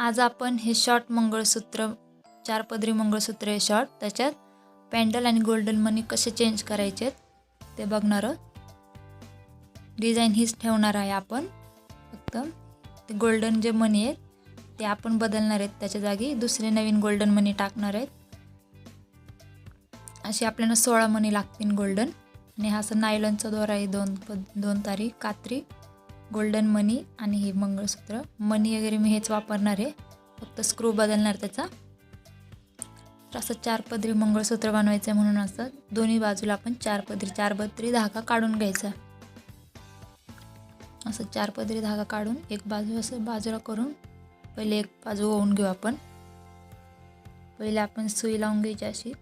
आज आपण हे शॉर्ट मंगळसूत्र चार पदरी मंगळसूत्र हे शॉर्ट त्याच्यात पॅन्डल आणि गोल्डन मनी कसे चेंज करायचे आहेत ते बघणार आहोत. डिझाईन हीच ठेवणार आहे आपण. फक्त ते गोल्डन जे मनी आहेत ते आपण बदलणार आहेत. त्याच्या जागी दुसरे नवीन गोल्डन मनी टाकणार आहेत. असे आपल्याला सोळा मनी लागतील गोल्डन. आणि हा असं नायलॉनचा दोरा आहे दोन पद दोन तारीख कात्री. गोल्डन मनी आणि हे मंगळसूत्र. मनी वगैरे मी हेच वापरणार आहे. फक्त स्क्रू बदलणार त्याचा. तर असं चार पदरी मंगळसूत्र बनवायचं आहे म्हणून असं दोन्ही बाजूला आपण चार पदरी चार पदरी धागा काढून घ्यायचा. असं चार पदरी धागा काढून एक बाजू असं बाजूला करून पहिले एक बाजू ओवून घेऊ आपण. पहिले आपण सुई लावून घ्यायची अशी.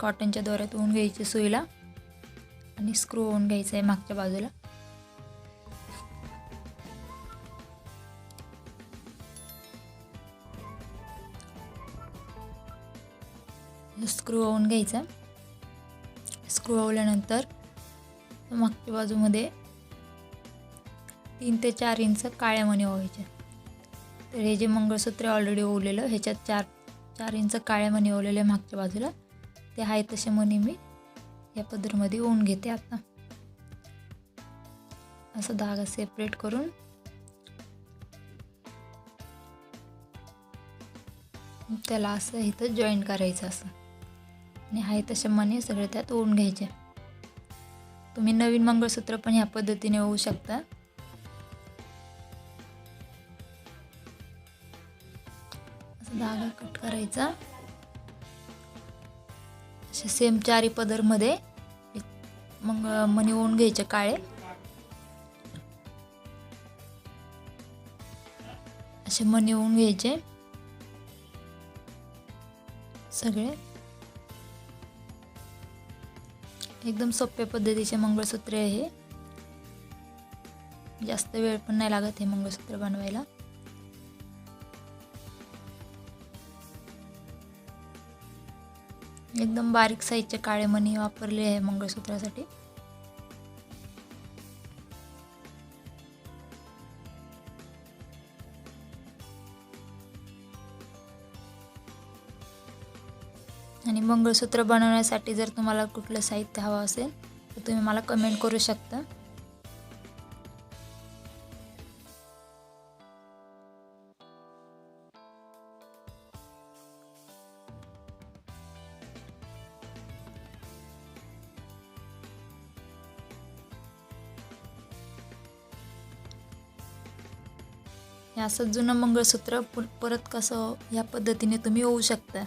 कॉटनच्या दोऱ्यात होऊन घ्यायची सुईला. आणि स्क्रू होऊन घ्यायचं आहे मागच्या बाजूला. स्क्रू होऊन घ्यायचा. स्क्रू होवल्यानंतर मागच्या बाजूमध्ये तीन ते चार इंच काळ्या मणी ओवायचे. तर हे जे मंगळसूत्र ऑलरेडी ओवलेलं ह्याच्यात चार चार इंच काळ्या मणी ओवलेले मागच्या बाजूला ते आहे तसे मणी मी या पद्धतीमध्ये ओवून घेते आता. असं धागा सेपरेट करून त्याला असं इथं जॉईन करायचं असं. आणि आहे तसे मणी सगळे त्यात ओवून घ्यायचे. तुम्ही नवीन मंगळसूत्र पण ह्या पद्धतीने होऊ शकता. असं धागा कट करायचा. असे सेम चारी पदरमध्ये मग मणी ओवून घ्यायचे काळे. असे मणी ओवून घ्यायचे. सगळे. एकदम सोप्या पद्धतीचे मंगळसूत्र आहे हे. जास्त वेळ पण नाही लागत हे मंगळसूत्र बनवायला. एकदम बारीक साईजचे काळे मणी वापरले आहे मंगळसूत्रासाठी. आणि मंगळसूत्र बनवण्यासाठी जर तुम्हाला कुठलं साहित्य हवं असेल तर तुम्ही मला कमेंट करू शकता. हे असं जुनं मंगळसूत्र पु- परत कसं ह्या पद्धतीने तुम्ही होऊ शकता.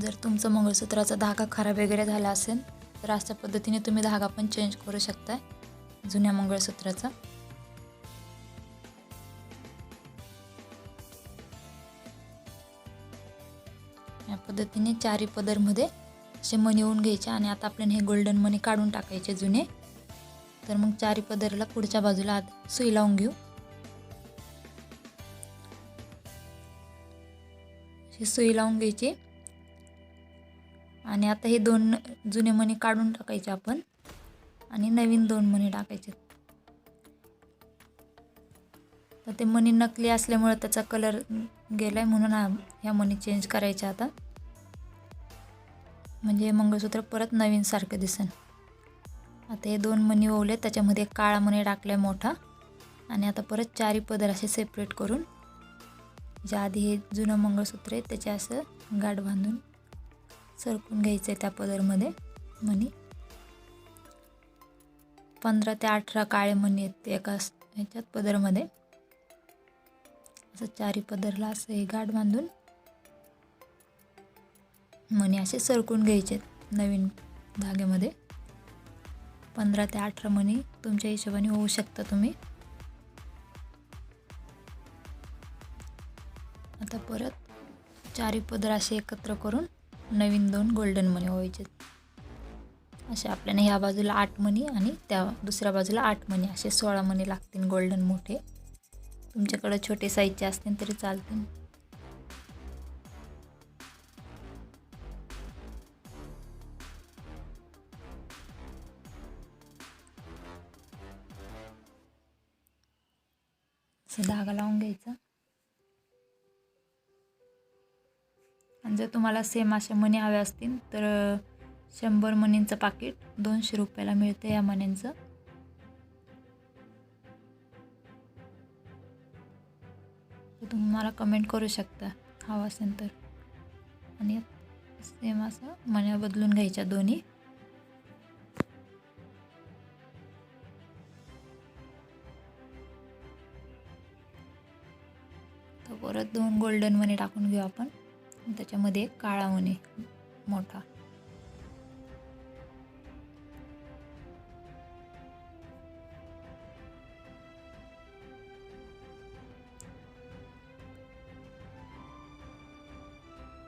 जर तुमचं मंगळसूत्राचा धागा खराब वगैरे झाला असेल तर अशा पद्धतीने तुम्ही धागा पण चेंज करू शकता जुन्या मंगळसूत्राचा. या पद्धतीने चारी पदरमध्ये असे मणी होऊन घ्यायचे आणि आता आपल्याला हे गोल्डन मणी काढून टाकायचे जुने. तर मग चारी पदरला पुढच्या बाजूला आत सुई लावून घेऊ. अशी सुई लावून घ्यायची. आणि आता हे दोन जुने मणी काढून टाकायचे आपण. आणि नवीन दोन मणी टाकायचे. तर ते मणी नकली असल्यामुळे त्याचा कलर गेलाय म्हणून हा ह्या मणी चेंज करायच्या आता. म्हणजे हे मंगळसूत्र परत नवीन सारखं दिसेल आता हे दोन मणी ओवले त्याच्यामध्ये काळा मणी टाकलाय मोठा. आणि आता परत चारी पदर असे सेपरेट करून ज्या आधी हे जुनं मंगळसूत्र आहे त्याचे असं गाठ बांधून सरकून घ्यायचं आहे त्या पदरमध्ये. मणी पंधरा ते अठरा काळे मणी आहेत ते एका ह्याच्यात पदरमध्ये. असं चारी पदरला असं हे गाठ बांधून. मणी असे सरकून घ्यायचे आहेत नवीन धाग्यामध्ये पंधरा ते अठरा मणी तुमच्या हिशोबाने होऊ शकता तुम्ही. आता परत चारी पदर असे एकत्र करून नवीन दोन गोल्डन मनी व्हायचे असे आपल्याला ह्या बाजूला आठ मनी आणि त्या दुसऱ्या बाजूला आठ मनी असे सोळा मनी लागतील गोल्डन मोठे. तुमच्याकडं छोटे साईजचे असतील तरी चालतील. असं धागा लावून घ्यायचा. आणि जर तुम्हाला सेम अशा मणी हव्या असतील तर शंभर मणींचं पाकिट दोनशे रुपयाला मिळतं या मण्यांचं. तर तुम्ही मला कमेंट करू शकता हवं असेल तर. आणि सेम असं मण्या बदलून घ्यायच्या दोन्ही. तर परत दोन गोल्डन मनी टाकून घेऊ आपण. त्याच्यामध्ये काळा मणी मोठा.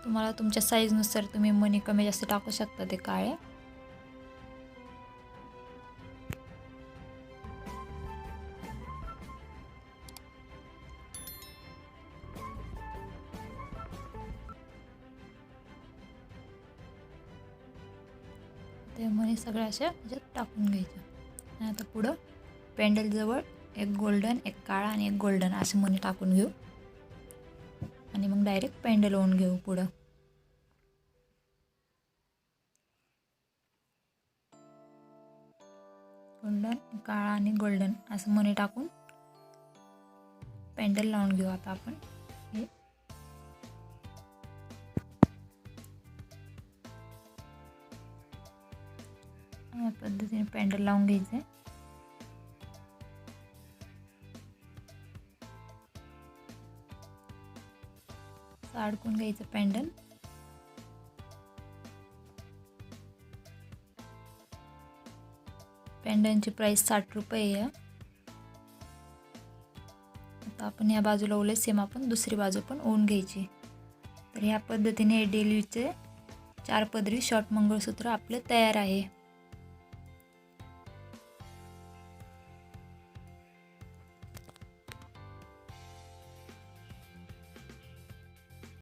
तुम्हाला तुमच्या साईजनुसार तुम्ही मनी कमी जास्त टाकू शकता ते काळे. ते मनी सगळ्या अशा ह्याच्यात टाकून घ्यायच्या आणि आता पुढं पेंडलजवळ एक गोल्डन एक काळा आणि एक गोल्डन असे मणी टाकून घेऊ. आणि मग डायरेक्ट पेंडल लावून घेऊ पुढं. गोल्डन काळा आणि गोल्डन असं मणी टाकून पेंडल लावून घेऊ आता आपण. या पद्धतीने पॅन्डल लावून घ्यायचं आहे अडकून घ्यायचं पॅन्डल. पॅन्डलची प्राईस साठ रुपये आहे. आता आपण या बाजूला ओले सेम आपण दुसरी बाजू पण ओवून घ्यायची. तर ह्या पद्धतीने डेलीचे चार पदरी शॉर्ट मंगळसूत्र आपले तयार आहे.